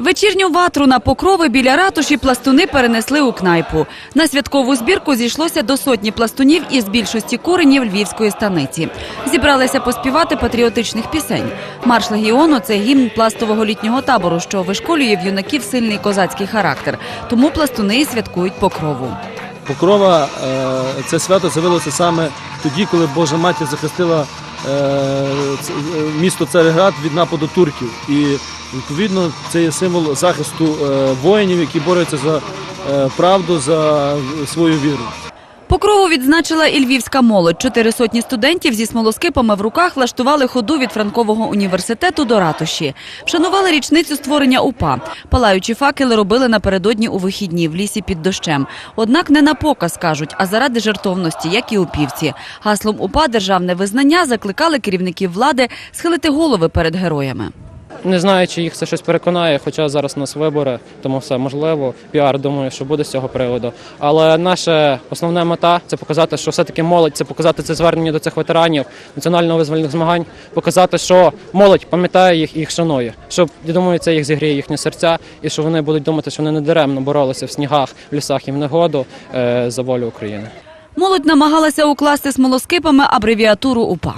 Вечірню ватру на покрови біля ратуші пластуни перенесли у кнайпу. На святкову збірку зійшлося до сотні пластунів із більшості коренів львівської станиці. Зібралися поспівати патріотичних пісень. Марш легіону це гімн пластового літнього табору, що вишколює в юнаків сильний козацький характер. Тому пластуни святкують покрову. Покрова е, це свято з'явилося саме тоді, коли Божа матір захистила місто Цареград від нападу турків. І відповідно це є символ захисту е, воїнів, які борються за е, правду, за свою віру. Покрову відзначила і львівська молодь. Чотири сотні студентів зі смолоскипами в руках влаштували ходу від Франкового університету до ратуші. Вшанували річницю створення УПА. Палаючі факели робили напередодні у вихідні в лісі під дощем. Однак не на показ кажуть, а заради жертовності, як і у півці. Гаслом УПА державне визнання закликали керівників влади схилити голови перед героями. Не знаю, чи їх це щось переконає, хоча зараз у нас вибори, тому все можливо. Піар думаю, що буде з цього приводу. Але наша основна мета це показати, що все-таки молодь, це показати це звернення до цих ветеранів національно-визвольних змагань, показати, що молодь пам'ятає їх і їх шанує. Щоб я думаю, це їх зігріє їхні серця, і що вони будуть думати, що вони не даремно боролися в снігах, в лісах і в негоду е, за волю України. Молодь намагалася укласти смолоскипами абревіатуру УПА.